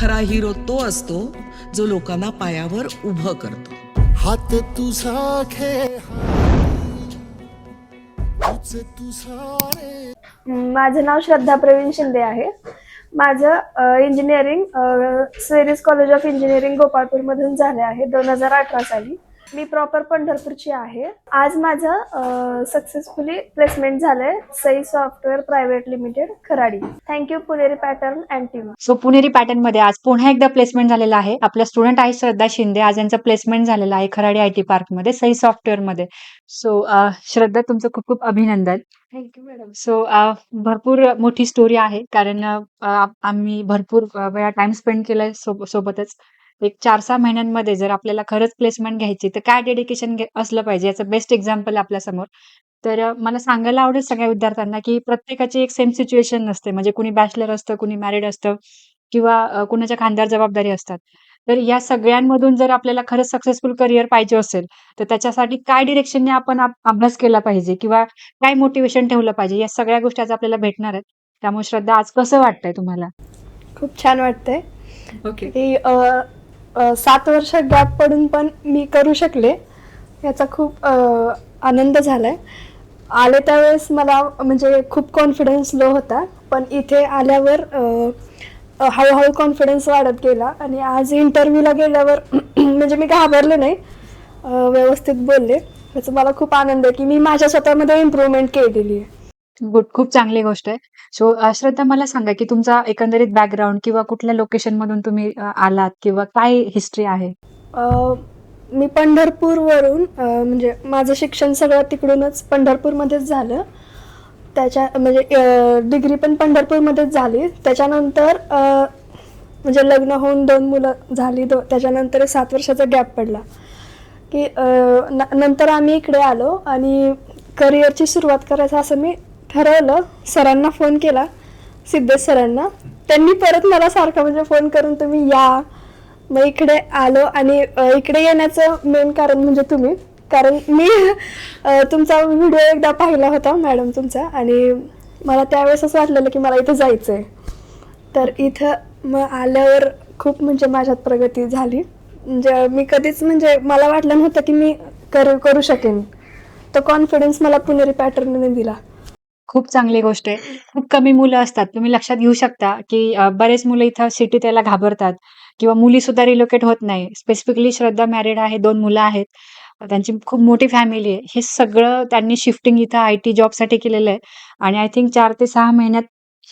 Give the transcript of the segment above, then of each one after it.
खरा हिरो तो असतो जो लोकांना पायावर उभं करतो. हात तुझा खेळ तुझ तुझा रे. माझं नाव श्रद्धा प्रवीण शिंदे आहे. माझं engineering series college of engineering गोपाळपूरमधून झाले आहे दोन हजार अठरा साली. मी प्रॉपर पंढरपूरची आहे. आज माझं सक्सेसफुली प्लेसमेंट झालंय Sai software private limited Kharadi. Thank you Puneri pattern and team so Puneri पॅटर्नमध्ये आज पुन्हा एकदा प्लेसमेंट झालेलं आहे. आपल्या स्टुडंट आहे श्रद्धा शिंदे. आज यांचं प्लेसमेंट झालेलं आहे खराडी आय टी पार्कमध्ये सई सॉफ्टवेअरमध्ये. सो श्रद्धा तुमचं खूप खूप अभिनंदन. थँक्यू मॅडम सो भरपूर मोठी स्टोरी आहे. कारण आम्ही भरपूर वेळा टाइम स्पेंड केलाय सोब- सोबतच. एक चार सहा महिन्यांमध्ये जर आपल्याला खरंच प्लेसमेंट घ्यायची तर काय डेडिकेशन असलं पाहिजे? याचं बेस्ट एक्झाम्पल आपल्यासमोर तर मला सांगायला आवडेल सगळ्या विद्यार्थ्यांना की प्रत्येकाची एक सेम सिच्युएशन नसते. म्हणजे कुणी बॅचलर असतं कुणी मॅरिड असतं किंवा कुणाच्या खांद्यावर जबाबदारी असतात. तर या सगळ्यांमधून जर आपल्याला खरंच सक्सेसफुल करिअर पाहिजे असेल तर त्याच्यासाठी काय डिरेक्शनने आपण आप- अभ्यास केला पाहिजे? किंवा काय मोटिवेशन ठेवलं पाहिजे? या सगळ्या गोष्टी आज आपल्याला भेटणार आहेत. त्यामुळे श्रद्धा आज कसं वाटतंय तुम्हाला? खूप छान वाटतंय. ओके की अ, सात वर्ष गॅप पडून पण मी करू शकले. याचा खूप अ, आनंद झालाय. आले त्यावेळेस मला म्हणजे खूप कॉन्फिडन्स लो होता. पण इथे आल्यावर अ, अ, हळूहळू कॉन्फिडन्स वाढत गेला. आणि आज इंटरव्ह्यूला गेल्यावर म्हणजे मी घाबरले नाही. अ, व्यवस्थित बोलले. त्याचा मला खूप आनंद आहे की मी माझ्या स्वतःमध्ये इम्प्रूव्हमेंट केलेली आहे. गुड खूप चांगली गोष्ट आहे. सो श्रद्धा मला सांगा की तुमचा एकंदरीत बॅकग्राऊंड किंवा कुठल्या लोकेशन मधून तुम्ही अ, आलात किंवा काय हिस्ट्री आहे? अ, मी पंढरपूरवरून अ, म्हणजे माझं शिक्षण सगळं तिकडूनच पंढरपूरमध्येच झालं. त्याच्या म्हणजे डिग्री पण पंढरपूरमध्येच झाली. त्याच्यानंतर अ, म्हणजे लग्न होऊन दोन मुलं झाली. दो त्याच्यानंतर सात वर्षाचा गॅप पडला. की अ, न- नंतर आम्ही इकडे आलो आणि करिअरची सुरुवात करायचं असं मी ठरवलं सरांना फोन केला सिद्धेश सरांना. त्यांनी परत मला सारखं म्हणजे फोन करून तुम्ही या. मग इकडे आलो आणि इकडे येण्याचं मेन कारण म्हणजे तुम्ही. कारण मी तुमचा व्हिडिओ एकदा पाहिला होता मॅडम तुमचा. आणि मला त्यावेळेस असं वाटलेलं की मला इथं जायचं आहे तर इथं मग आल्यावर खूप म्हणजे माझ्यात प्रगती झाली. म्हणजे मी कधीच म्हणजे मला वाटलं नव्हतं की मी कर करू शकेन. तो कॉन्फिडन्स मला पुणेरी पॅटर्नने दिला. खूप चांगली गोष्ट आहे. खूप कमी मुलं असतात. तुम्ही लक्षात घेऊ शकता की अ, बरेच मुलं इथं सिटीत यायला घाबरतात किंवा मुली सुद्धा रिलोकेट होत नाही. स्पेसिफिकली श्रद्धा मॅरिड आहे दोन मुलं आहेत. त्यांची खूप मोठी फॅमिली आहे. हे सगळं त्यांनी शिफ्टिंग इथं आय टी जॉबसाठी केलेलं आहे. आणि आय थिंक चार ते सहा महिन्यात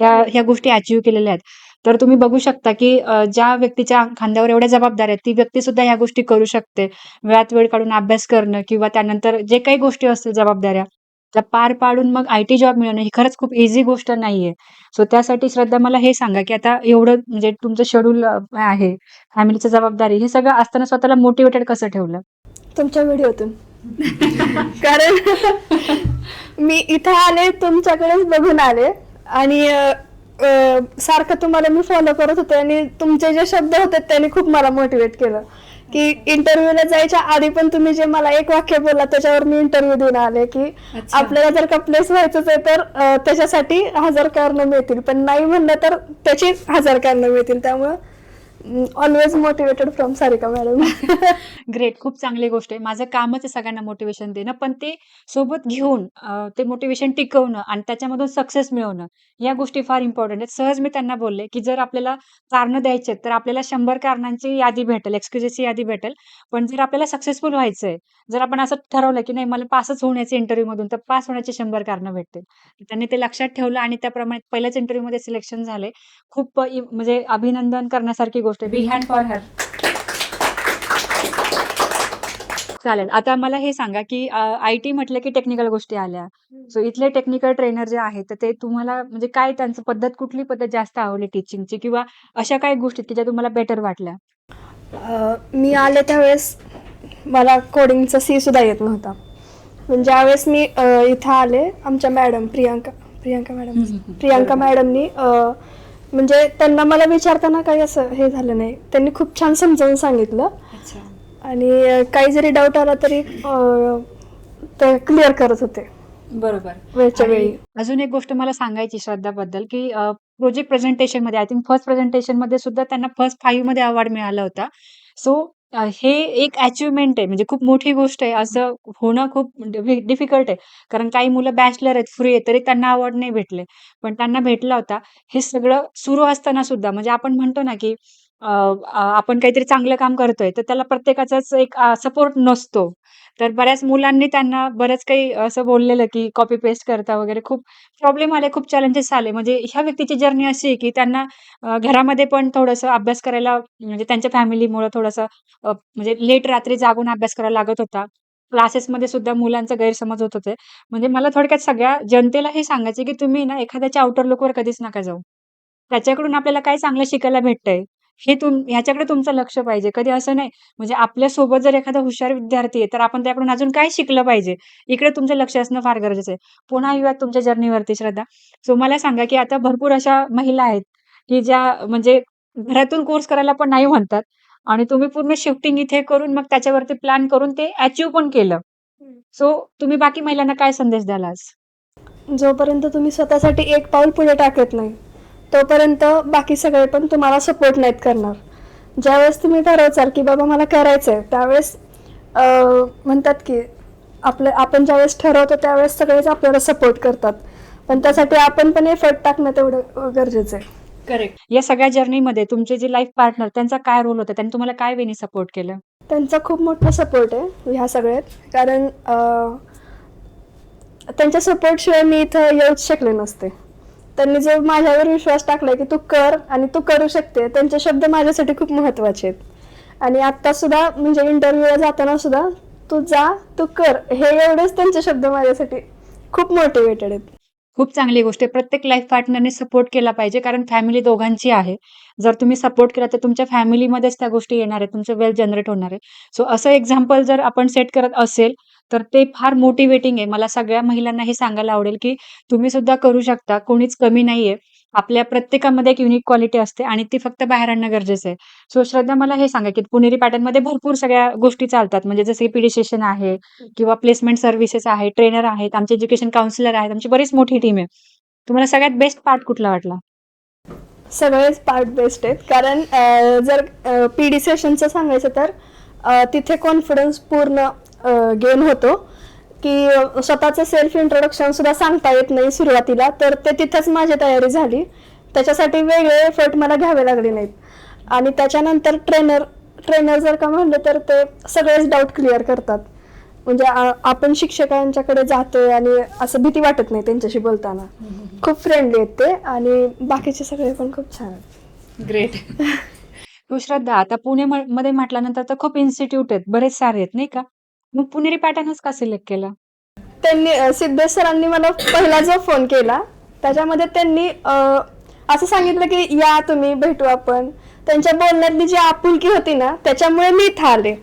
ह्या ह्या गोष्टी अचीव्ह केलेल्या आहेत. तर तुम्ही बघू शकता की अ, ज्या व्यक्तीच्या खांद्यावर एवढ्या जबाबदाऱ्या आहेत ती व्यक्ती सुद्धा ह्या गोष्टी करू शकते. वेळात वेळ काढून अभ्यास करणं किंवा त्यानंतर जे काही गोष्टी असतील जबाबदाऱ्या त्या पार पाडून मग आय टी जॉब मिळवणं ही खरंच खूप इझी गोष्ट नाहीये. सो त्यासाठी श्रद्धा मला हे सांगा की आता एवढं म्हणजे तुमचं शेड्यूल आहे फॅमिलीची जबाबदारी हे सगळं असताना स्वतःला मोटिवेटेड कसं ठेवलं? तुमच्या व्हिडिओतून. कारण मी इथे आले तुमच्याकडेच बघून आले आणि सारखं तुम्हाला मी फॉलो करत होते आणि तुमचे जे शब्द होते त्यांनी खूप मला मोटिवेट केलं. की इंटरव्ह्यूला जायच्या आधी पण तुम्ही जे मला एक वाक्य बोलला त्याच्यावर मी इंटरव्ह्यू देऊन आले की आपल्याला जर का प्लेस व्हायचंच आहे तर त्याच्यासाठी हजार कारणं मिळतील. पण नाही म्हणलं तर त्याची हजार कारणं मिळतील. त्यामुळं always motivated from Sarika madam great खूप चांगली गोष्ट आहे. माझं कामच आहे सगळ्यांना मोटिवेशन देणं पण ते सोबत घेऊन ते मोटिवेशन टिकवणं आणि त्याच्यामधून सक्सेस मिळवणं या गोष्टी फार इम्पॉर्टंट आहेत. सहज मी त्यांना बोलले की जर आपल्याला कारणं द्यायचे तर आपल्याला शंभर कारणांची यादी भेटेल एक्सक्युजेसची यादी भेटेल. पण जर आपल्याला सक्सेसफुल व्हायचंय जर आपण असं ठरवलं की नाही मला पासच होण्याचे इंटरव्ह्यू मधून तर पास होण्याचे शंभर कारणं भेटतील. त्यांनी ते लक्षात ठेवलं आणि त्याप्रमाणे पहिल्याच इंटरव्ह्यू मध्ये सिलेक्शन झाले. खूप इ- म्हणजे अभिनंदन करण्यासारखी गोष्ट आहे. बी हँड फॉर हर चालेल. आता मला हे सांगा की आय टी म्हटलं की टेक्निकल गोष्टी आल्या. सो इथले टेक्निकल ट्रेनर जे आहेत ते तुम्हाला म्हणजे काय त्यांचं पद्धत कुठली पद्धत जास्त आवडली टीचिंगची किंवा अशा काही गोष्टी की ज्या तुम्हाला बेटर वाटल्या? मी आले त्यावेळेस मला कोडिंगचा सी सुद्धा येत नव्हता. पण ज्यावेळेस मी इथं आले आमच्या मॅडम प्रियांका प्रियांका मॅडम प्रियांका मॅडमनी म्हणजे त्यांना मला विचारताना काही असं हे झालं नाही. त्यांनी खूप छान समजावून सांगितलं. आणि काही जरी डाऊट आला तरी अ, ते क्लिअर करत होते. बरोबर. वेळच्या वेळी. आणि अजून एक गोष्ट मला सांगायची श्रद्धाबद्दल की प्रोजेक्ट प्रेझेंटेशनमध्ये आय थिंक फर्स्ट प्रेझेंटेशनमध्ये सुद्धा त्यांना फर्स्ट फाईव्हमध्ये अवॉर्ड मिळाला होता. सो हे एक अचिव्हमेंट आहे. म्हणजे खूप मोठी गोष्ट आहे. असं होणं खूप डिफिकल्ट आहे. कारण काही मुलं बॅचलर आहेत फ्री आहेत तरी त्यांना अवॉर्ड नाही भेटले. पण त्यांना भेटला होता. हे सगळं सुरू असताना सुद्धा म्हणजे आपण म्हणतो ना की अ, अ, आपण काहीतरी चांगलं काम करतोय तर त्याला प्रत्येकाचाच एक सपोर्ट नसतो. तर बऱ्याच मुलांनी त्यांना बरंच काही असं बोललेलं की कॉपी पेस्ट करता वगैरे खूप प्रॉब्लेम आले खूप चॅलेंजेस आले. म्हणजे ह्या व्यक्तीची जर्नी अशी आहे की त्यांना अ, घरामध्ये पण थोडंसं अभ्यास करायला म्हणजे त्यांच्या फॅमिलीमुळे थोडंसं अ, म्हणजे लेट रात्री जागून अभ्यास करायला लागत होता. क्लासेसमध्ये सुद्धा मुलांचा गैरसमज होत होते. म्हणजे मला थोडक्यात सगळ्या जनतेला हे सांगायचं की तुम्ही ना एखाद्याच्या आउटर लुकवर कधीच नका जाऊ. त्याच्याकडून आपल्याला काय चांगलं शिकायला भेटतंय? हे तुम ह्याच्याकडे तुमचं लक्ष पाहिजे. कधी असं नाही म्हणजे आपल्यासोबत जर एखादा हुशार विद्यार्थी आहे तर आपण त्याकडून अजून काय शिकलं पाहिजे? इकडे तुमचं लक्ष असणं फार गरजेचं आहे. पुन्हा येऊयात तुमच्या जर्नीवरती श्रद्धा. सो मला सांगा की आता भरपूर अशा महिला आहेत की ज्या म्हणजे घरातून कोर्स करायला पण नाही म्हणतात आणि तुम्ही पूर्ण शिफ्टिंग इथे करून मग त्याच्यावरती प्लॅन करून ते अचीव्ह पण केलं. सो तुम्ही बाकी महिलांना काय संदेश द्याल आज? जोपर्यंत तुम्ही स्वतःसाठी एक पाऊल पुढे टाकत नाही तोपर्यंत बाकी सगळे पण तुम्हाला सपोर्ट नाहीत करणार. ज्यावेळेस तुम्ही ठरवचाल की बाबा मला करायचं आहे त्यावेळेस अं, म्हणतात की आपलं आपण ज्यावेळेस ठरवतो त्यावेळेस सगळेच आपल्याला सपोर्ट करतात. पण त्यासाठी आपण पण एफर्ट टाकणं तेवढं गरजेचं आहे. करेक्ट या सगळ्या जर्नीमध्ये तुमचे जे लाईफ पार्टनर त्यांचा काय रोल होता? त्यांनी तुम्हाला काय वेनी सपोर्ट केलं? त्यांचा खूप मोठा सपोर्ट आहे ह्या सगळ्यात. कारण अं, त्यांच्या सपोर्टशिवाय मी इथं येऊच शकले नसते. त्यांनी जो माझ्यावर विश्वास टाकलाय की तू कर आणि तू करू शकते त्यांचे शब्द माझ्यासाठी खूप महत्त्वाचे आहेत. आणि आता सुद्धा म्हणजे इंटरव्ह्यूला जाताना सुद्धा तू जा तू कर हे एवढेच त्यांचे शब्द माझ्यासाठी खूप मोटिवेटेड आहेत. खूप चांगली गोष्ट आहे. प्रत्येक लाईफ पार्टनरने सपोर्ट केला पाहिजे कारण फॅमिली दोघांची आहे. जर तुम्ही सपोर्ट केला तर तुमच्या फॅमिलीमध्येच त्या गोष्टी येणार आहेत. तुमचं वेल्थ जनरेट होणार आहे. सो असं एक्झाम्पल जर आपण सेट करत असेल तर ते फार मोटिवेटिंग आहे. मला सगळ्या महिलांना हे सांगायला आवडेल की तुम्ही सुद्धा करू शकता. कोणीच कमी नाहीये. आपल्या प्रत्येकामध्ये एक युनिक क्वालिटी असते आणि ती फक्त बाहेर आणणं गरजेचं आहे. सो श्रद्धा मला हे सांगा की पुणेरी पॅटर्नमध्ये भरपूर सगळ्या गोष्टी चालतात. म्हणजे जसे पीडिसेशन आहे किंवा प्लेसमेंट सर्व्हिसेस आहे ट्रेनर आहेत आमचे एज्युकेशन काउन्सिलर आहेत आमची बरीच मोठी टीम आहे. तुम्हाला सगळ्यात बेस्ट पार्ट कुठला वाटला? सगळेच पार्ट बेस्ट आहेत. कारण अं, जर पी डी सेशनचं सांगायचं तर अं, तिथे कॉन्फिडन्स पूर्ण गेन होतो. की स्वतःचं सेल्फ इंट्रोडक्शन सुद्धा सांगता येत नाही सुरुवातीला. तर ते तिथंच माझी तयारी झाली. त्याच्यासाठी वेगळे एफर्ट मला घ्यावे लागले नाहीत. आणि त्याच्यानंतर ट्रेनर ट्रेनर जर का म्हणलं तर ते सगळेच डाऊट क्लिअर करतात. म्हणजे आपण शिक्षकांच्याकडे जातोय आणि असं भीती वाटत नाही त्यांच्याशी बोलताना. खूप फ्रेंडली आहेत ते आणि बाकीचे सगळे पण खूप छान आहेत. ग्रेट तू श्रद्धा आता पुणे म- मध्ये म्हटल्यानंतर तर खूप इन्स्टिट्यूट आहेत बरेच सारे आहेत नाही का? मग पुणेरी पॅटर्नच का सिलेक्ट केला? त्यांनी अ, सिद्धेश सरांनी मला पहिला जो फोन केला त्याच्यामध्ये त्यांनी अ, असं सांगितलं की या तुम्ही भेटू आपण. त्यांच्या बोलण्यातली जी आपुलकी होती ना त्याच्यामुळे मी इथं आले.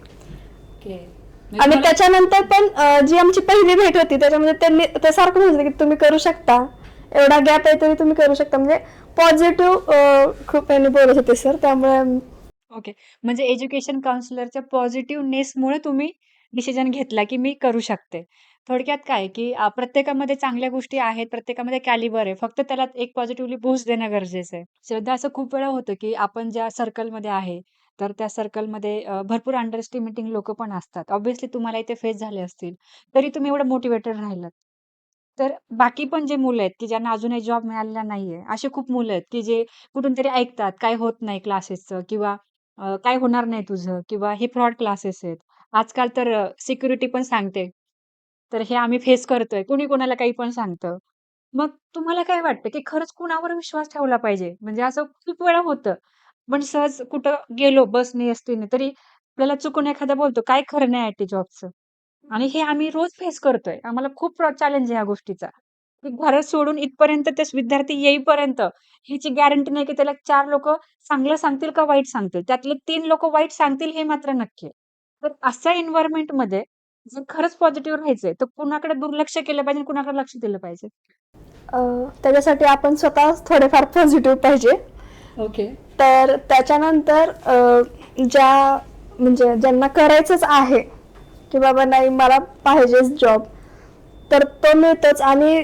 आणि त्याच्यानंतर पण अ, जी आमची पहिली भेट होती त्याच्यामध्ये त्यांनी ते सारखं म्हटलं की तुम्ही करू शकता. एवढा गॅप आहे तरी तुम्ही करू शकता. म्हणजे पॉझिटिव्ह खूप यांनी बोलत होते सर. त्यामुळे ओके. म्हणजे एज्युकेशन काउन्सिलरच्या पॉझिटिव्हनेसमुळे तुम्ही डिसिजन घेतला की मी करू शकते. थोडक्यात काय की अ, प्रत्येकामध्ये चांगल्या गोष्टी आहेत प्रत्येकामध्ये कॅलिबर आहे. फक्त त्याला एक पॉझिटिव्हली बूस्ट देणं गरजेचं आहे. श्रद्धा असं खूप वेळा होतं की आपण ज्या सर्कलमध्ये आहे तर त्या सर्कलमध्ये अ, भरपूर अंडर एस्टिमेटिंग लोक पण असतात. ऑब्व्हियसली तुम्हाला इथे फेस झाले असतील तरी तुम्ही एवढं मोटिवेटेड राहिलात. तर बाकी पण जे मुलं आहेत की ज्यांना अजूनही जॉब मिळालेला नाहीये असे खूप मुलं आहेत की जे कुठून तरी ऐकतात काय होत नाही क्लासेसचं किंवा अ, काय होणार नाही तुझं किंवा हे फ्रॉड क्लासेस आहेत. आजकाल तर सिक्युरिटी पण सांगते. तर हे आम्ही फेस करतोय. कुणी कोणाला काही पण सांगतं. मग तुम्हाला काय वाटतं की खरंच कुणावर विश्वास ठेवला पाहिजे? म्हणजे असं खूप वेळा होतं. पण सहज कुठं गेलो बसने एसटीने तरी आपल्याला चुकून एखादा बोलतो काय खरं नाही आयटी जॉबचं? आणि हे आम्ही रोज फेस करतोय. आम्हाला खूप चॅलेंज आहे या गोष्टीचा. की सोडून इथपर्यंत ते विद्यार्थी येईपर्यंत ह्याची गॅरंटी नाही की त्याला चार लोक चांगलं सांगतील का वाईट सांगतील? त्यातले तीन लोक वाईट सांगतील हे मात्र नक्की आहे. तर अशा एन्व्हायरमेंटमध्ये जर खरंच पॉझिटिव्ह राहायचंय तर कुणाकडे दुर्लक्ष केलं पाहिजे कुणाकडे लक्ष दिलं पाहिजे? त्याच्यासाठी आपण स्वतः थोडेफार पॉझिटिव्ह पाहिजे. ओके तर त्याच्यानंतर ज्या म्हणजे ज्यांना करायचंच आहे की बाबा नाही मला पाहिजेच जॉब तर तो मिळतोच. आणि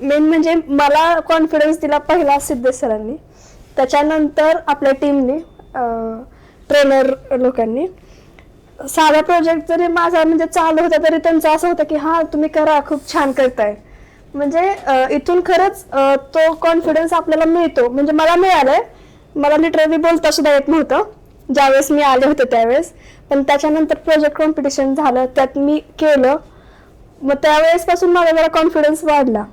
मेन म्हणजे मला कॉन्फिडन्स दिला पहिला सिद्धेश सरांनी. त्याच्यानंतर आपल्या टीमनी ट्रेनर लोकांनी साधा प्रोजेक्ट जरी माझा म्हणजे चालू होता तरी त्यांचं असं होतं की हा तुम्ही करा खूप छान करताय. म्हणजे इथून खरंच तो कॉन्फिडन्स आपल्याला मिळतो. म्हणजे मला मिळालंय. मला लिटरली बोलता सुद्धा येत नव्हतं. ज्यावेळेस मी आले होते त्यावेळेस. पण त्याच्यानंतर प्रोजेक्ट कॉम्पिटिशन झालं त्यात मी केलं. मग त्यावेळेसपासून माझा जरा कॉन्फिडन्स वाढला.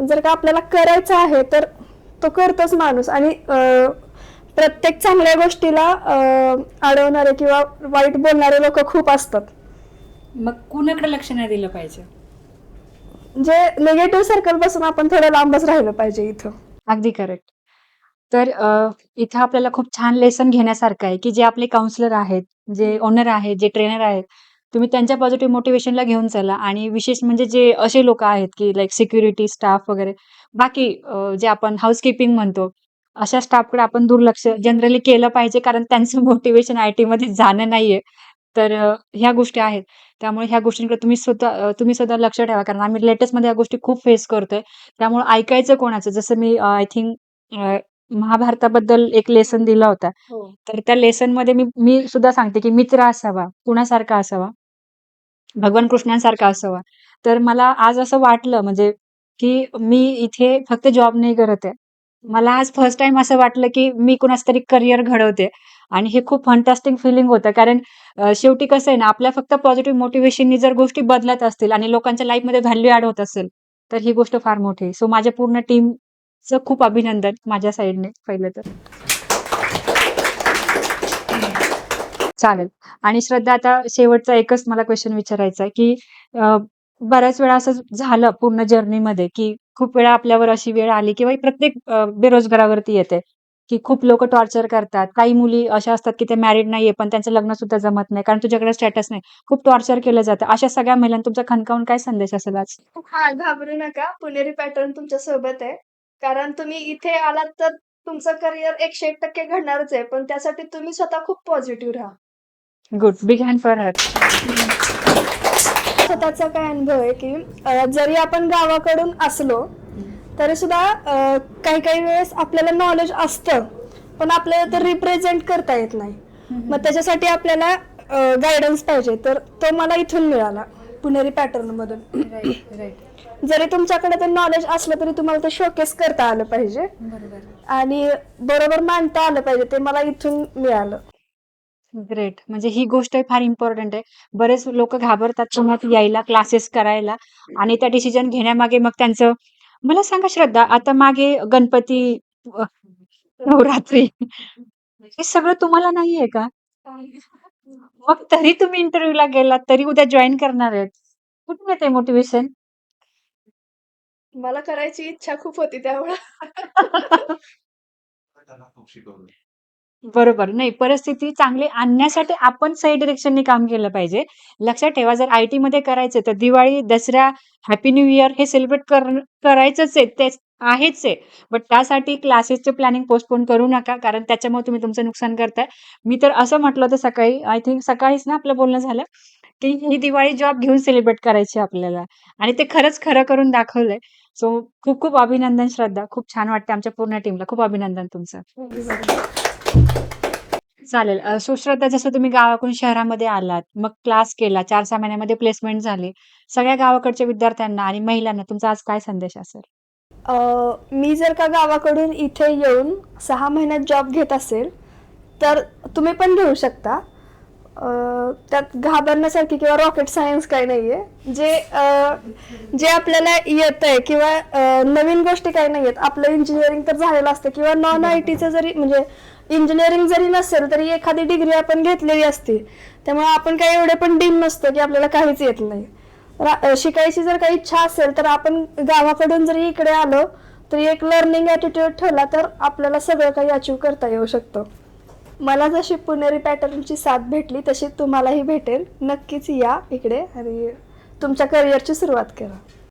जर का आपल्याला करायचं आहे तर तो करतोच माणूस. आणि प्रत्येक चांगल्या गोष्टीला अडवणारे किंवा वाईट बोलणारे लोक खूप असतात. मग कुणाकडे लक्ष नाही दिलं पाहिजे? जे निगेटिव्ह सर्कलपासून आपण थोडं लांबच राहिलं पाहिजे इथं. अगदी करेक्ट तर इथं आपल्याला खूप छान लेसन घेण्यासारखं आहे की जे आपले काउन्सिलर आहेत जे ओनर आहेत जे ट्रेनर आहेत तुम्ही त्यांच्या पॉझिटिव्ह मोटिवेशनला घेऊन चला आणि विशेष म्हणजे जे असे लोक आहेत की लाईक सिक्युरिटी स्टाफ वगैरे बाकी जे आपण हाऊसकीपिंग म्हणतो अशा स्टाफकडे आपण दुर्लक्ष जनरली केलं पाहिजे कारण त्यांचं मोटिवेशन आय टीमध्ये जाणं नाहीये. तर अ, ह्या गोष्टी आहेत. त्यामुळे ह्या गोष्टींकडे तुम्ही स्वतः तुम्ही सुद्धा लक्ष ठेवा कारण आम्ही लेटेस्टमध्ये या गोष्टी खूप फेस करतोय. त्यामुळे ऐकायचं कोणाचं? जसं मी आय थिंक महाभारताबद्दल एक लेसन दिला होता. तर त्या लेसनमध्ये मी मी सुद्धा सांगते की मित्र असावा कुणासारखा असावा भगवान कृष्णांसारखा असावा. तर मला आज असं वाटलं म्हणजे की मी इथे फक्त जॉब नाही करत आहे. मला आज फर्स्ट टाइम असं वाटलं की मी कुणाच तरी करिअर घडवते. आणि हे खूप फंटास्टिक फिलिंग होतं. कारण अ, शेवटी कसं आहे ना आपल्या फक्त पॉझिटिव्ह मोटिवेशननी जर गोष्टी बदलत असतील आणि लोकांच्या लाईफमध्ये व्हॅल्यू ॲड होत असेल तर ही गोष्ट फार मोठी आहे. सो माझ्या पूर्ण टीमचं खूप अभिनंदन माझ्या साईडने पहिलं तर. चालेल. आणि श्रद्धा आता शेवटचा एकच मला क्वेश्चन विचारायचा आहे की अ, बऱ्याच वेळा असं झालं पूर्ण जर्नीमध्ये की खूप वेळा आपल्यावर अशी वेळ आली किंवा प्रत्येक अ, बेरोजगारावरती येते. की खूप लोक टॉर्चर करतात. काही मुली अशा असतात की ते मॅरिड नाहीये पण त्यांचं लग्न सुद्धा जमत नाही कारण तुझ्याकडे स्टेटस नाही. खूप टॉर्चर केलं जातं. अशा सगळ्या महिलांना तुमचा खणकावून काय संदेश असेल आज? हा घाबरू नका. पुणेरी पॅटर्न तुमच्यासोबत आहे. कारण तुम्ही इथे आलात तर तुमचं करिअर एकशे एक टक्के घडणारच आहे. पण त्यासाठी तुम्ही स्वतः खूप पॉझिटिव्ह राहा. Good. Big hand for her. स्वतःचा काय अनुभव आहे की अं, जरी आपण गावाकडून असलो तरी सुद्धा अं, काही काही वेळेस आपल्याला नॉलेज असतं पण आपल्याला ते रिप्रेझेंट करता येत नाही. मग त्याच्यासाठी आपल्याला गायडन्स पाहिजे. तर तो मला इथून मिळाला पुणेरी पॅटर्न मधून. जरी तुमच्याकडे ते नॉलेज असलं तरी तुम्हाला ते शोकेस करता आलं पाहिजे. आणि बरोबर मांडता आलं पाहिजे ते मला इथून मिळालं. ग्रेट म्हणजे ही गोष्ट फार इम्पॉर्टंट आहे. बरेच लोक घाबरतात पुण्यात यायला क्लासेस करायला आणि त्या डिसिजन घेण्यामागे मग त्यांचं मला सांगा श्रद्धा आता मागे गणपती अ, नवरात्री हे सगळं तुम्हाला नाहीये का? मग तरी तुम्ही इंटरव्ह्यूला गेलात तरी उद्या जॉईन करणार आहेत. कुठून येते मोटिवेशन मला करायची इच्छा खूप होती त्यामुळे. बरोबर. नाही, परिस्थिती चांगली आणण्यासाठी आपण सही डिरेक्शननी काम केलं पाहिजे. लक्षात ठेवा जर आय-टीमध्ये करायचं तर Diwali, Dussehra, happy new year हे सेलिब्रेट कर करायचंच आहे. ते आहेच आहे. बट त्यासाठी क्लासेसचे प्लॅनिंग पोस्टपोन करू नका. कारण त्याच्यामुळे तुम्ही तुमचं नुकसान करताय. मी तर असं म्हटलं होतं सकाळी, आय थिंक सकाळीच ना आपलं बोलणं झालं, की ही दिवाळी जॉब घेऊन सेलिब्रेट करायची आपल्याला आणि ते खरंच खरं करून दाखवलंय. सो खूप-खूप अभिनंदन श्रद्धा. खूप छान वाटतं आमच्या पूर्ण टीमला. खूप अभिनंदन तुमचं. चालेल सुश्रद्धा जसं तुम्ही गावाकडून शहरामध्ये आलात, मग क्लास केला, 4-6 महिन्यामध्ये प्लेसमेंट झाली. सगळ्या गावाकडच्या विद्यार्थ्यांना आणि महिलांना तुमचा आज काय संदेश असेल? अ, मी जर का गावाकडून इथे येऊन सहा महिन्यात जॉब घेत असेल तर तुम्ही पण घेऊ शकता त्यात घाबरण्यासारखी किंवा रॉकेट सायन्स काही नाहीये. जे जे आपल्याला येत आहे किंवा नवीन गोष्टी काही नाही आहेत आपलं इंजिनिअरिंग तर झालेलं असतं किंवा नॉन आय टीचं जरी म्हणजे इंजिनिअरिंग जरी नसेल तरी एखादी डिग्री आपण घेतलेली असते. त्यामुळे आपण काही एवढे पण डीम नसतं की आपल्याला काहीच येत नाही. शिकायची जर काही इच्छा असेल तर आपण गावाकडून जरी इकडे आलो तरी एक लर्निंग ॲटिट्यूड ठेवला तर आपल्याला सगळं काही अचीव करता येऊ शकतं. मला जशी पुणेरी पॅटर्नची साथ भेटली तशी तुम्हालाही भेटेल. नक्कीच या इकडे आणि तुमच्या करिअरची सुरुवात करा.